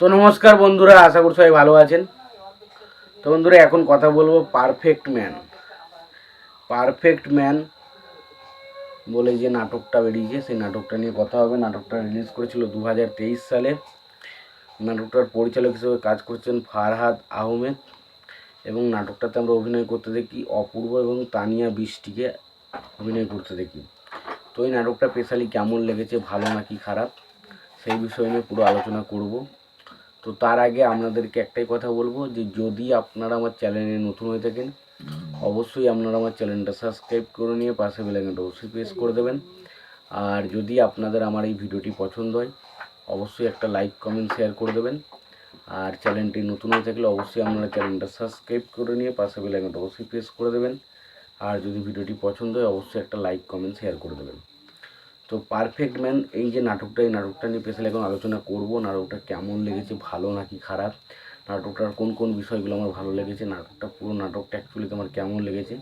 তো নমস্কার বন্ধুরা, আশা করি সবাই ভালো আছেন। তো বন্ধুরা, এখন কথা বলব পারফেক্ট ম্যান পারফেক্ট ম্যান বলে যে নাটকটা বেরিয়েছে, সেই নাটকটা নিয়ে কথা হবে। নাটকটা রিলিজ করেছিল দু হাজার তেইশ সালে। নাটকটার পরিচালক হিসেবে কাজ করছেন ফারহাদ আহমেদ এবং নাটকটাতে আমরা অভিনয় করতে দেখি অপূর্ব এবং তানিয়া বৃষ্টিকে অভিনয় করতে দেখি। তো এই নাটকটা স্পেশালি কেমন লেগেছে, ভালো নাকি খারাপ, সেই বিষয় নিয়ে পুরো আলোচনা করব। তো তার আগে আপনাদেরকে একটাই কথা বলব যে যদি আপনারা আমার চ্যানেলে নতুন হয়ে থাকেন অবশ্যই আপনারা আমার চ্যানেলটা সাবস্ক্রাইব করে নিয়ে পাশে বেলাইকনটা অবশ্যই প্রেস করে দেবেন। আর যদি আপনাদের আমার এই ভিডিওটি পছন্দ হয় অবশ্যই একটা লাইক কমেন্ট শেয়ার করে দেবেন। আর চ্যানেলটি নতুন হয়ে থাকলে অবশ্যই আপনারা চ্যানেলটা সাবস্ক্রাইব করে নিয়ে পাশে বেলাইকনটা অবশ্যই প্রেস করে দেবেন। আর যদি ভিডিওটি পছন্দ হয় অবশ্যই একটা লাইক কমেন্ট শেয়ার করে দেবেন। তো পারফেক্ট ম্যান এই যে নাটকটা, এই নাটকটা নিয়ে স্পেশালি এখন আলোচনা করব, নাটকটা কেমন লেগেছে, ভালো নাকি খারাপ, নাটকটার কোন কোন বিষয়গুলো আমার ভালো লেগেছে, নাটকটা, পুরো নাটকটা অ্যাকচুয়ালি আমার কেমন লেগেছে,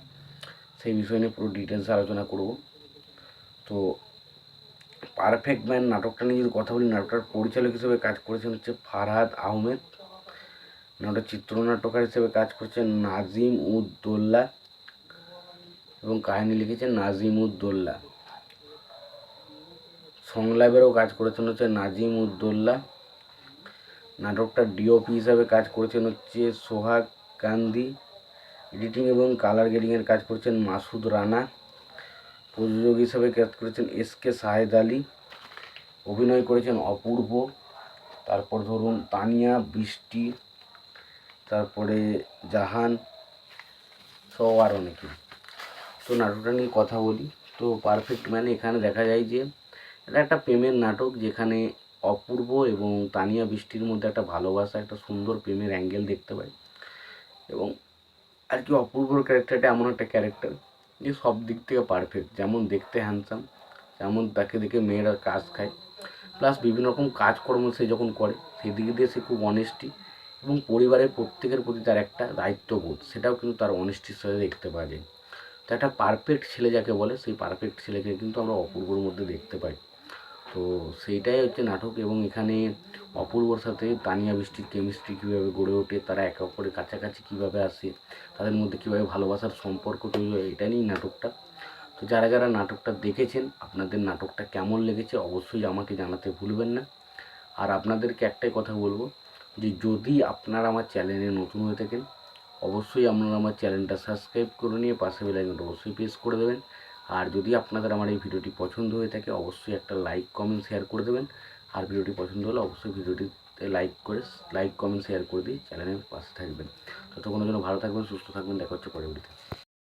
সেই বিষয় নিয়ে পুরো ডিটেলসে আলোচনা করব। তো পারফেক্ট ম্যান নাটকটা নিয়ে যদি কথা বলি, নাটকটার পরিচালক হিসেবে কাজ করেছেন হচ্ছে ফারহাদ আহমেদ নাটকের চিত্রনাট্যকার হিসেবে কাজ করছেন নাজিম উদ্দোল্লা এবং কাহিনী লিখেছেন নাজিম উদ্দোল্লা সংলাপেরও কাজ করেছেন হচ্ছে নাজিম উদ্দোল্লা নাটকটার ডিওপি হিসাবে কাজ করেছেন হচ্ছে সোহাগ গান্ধী এডিটিং এবং কালার গ্রেডিংয়ের কাজ করেছেন মাসুদ রানা। প্রযোজক হিসাবে কাজ করেছেন এস কে শাহেদ আলী। অভিনয় করেছেন অপূর্ব। তারপর ধরুন তানিয়া, বৃষ্টি, তারপরে জাহান সহ আর অনেকে। তো নাটকটা নিয়ে কথা বলি। তো পারফেক্ট ম্যান এখানে দেখা যায় যে এটা একটা প্রেমের নাটক যেখানে অপূর্ব এবং তানিয়া বৃষ্টির মধ্যে একটা ভালোবাসা, একটা সুন্দর প্রেমের অ্যাঙ্গেল দেখতে পাই। এবং আর কি অপূর্বর ক্যারেক্টারটা এমন একটা ক্যারেক্টার যে সব দিক থেকে পারফেক্ট, যেমন দেখতে হ্যান্ডসাম যেমন তাকে দেখে মেয়েরা কাজ খায়। প্লাস বিভিন্ন রকম কাজকর্ম সে যখন করে সেই দিক দিয়ে সে খুব অনেস্টি এবং পরিবারের প্রত্যেকের প্রতি তার একটা দায়িত্ববোধ, সেটাও কিন্তু তার অনেস্টির সাথে দেখতে পাওয়া যায়। তো একটা পারফেক্ট ছেলে যাকে বলে, সেই পারফেক্ট ছেলেকে কিন্তু আমরা অপূর্বর মধ্যে দেখতে পাই। তো সেইটাই হচ্ছে নাটক এবং এখানে অপূর্বর সাথে তানিয়া বৃষ্টির কেমিস্ট্রি কীভাবে গড়ে ওঠে, তারা একে অপরের কাছাকাছি কীভাবে আসে, তাদের মধ্যে কীভাবে ভালোবাসার সম্পর্ক তৈরি হয়, এটা নিয়েই নাটকটা। তো যারা যারা নাটকটা দেখেছেন, আপনাদের নাটকটা কেমন লেগেছে অবশ্যই আমাকে জানাতে ভুলবেন না। আর আপনাদেরকে একটাই কথা বলব যে, যদি আপনারা আমার চ্যানেলে নতুন হয়ে থাকেন, অবশ্যই আপনারা আমার চ্যানেলটা সাবস্ক্রাইব করে নিয়ে পাশে বেলাইকনটা অবশ্যই প্রেস করে দেবেন। আর যদি আপনাদের আমার এই ভিডিওটি পছন্দ হয়ে থাকে, অবশ্যই একটা লাইক কমেন্ট শেয়ার করে দেবেন। আর ভিডিওটি পছন্দ হলে অবশ্যই ভিডিওটিতে লাইক করে লাইক কমেন্ট শেয়ার করে দিই চ্যানেলের পাশে থাকবেন। ততক্ষণের জন্য ভালো থাকবেন, সুস্থ থাকবেন, দেখা হচ্ছে পরে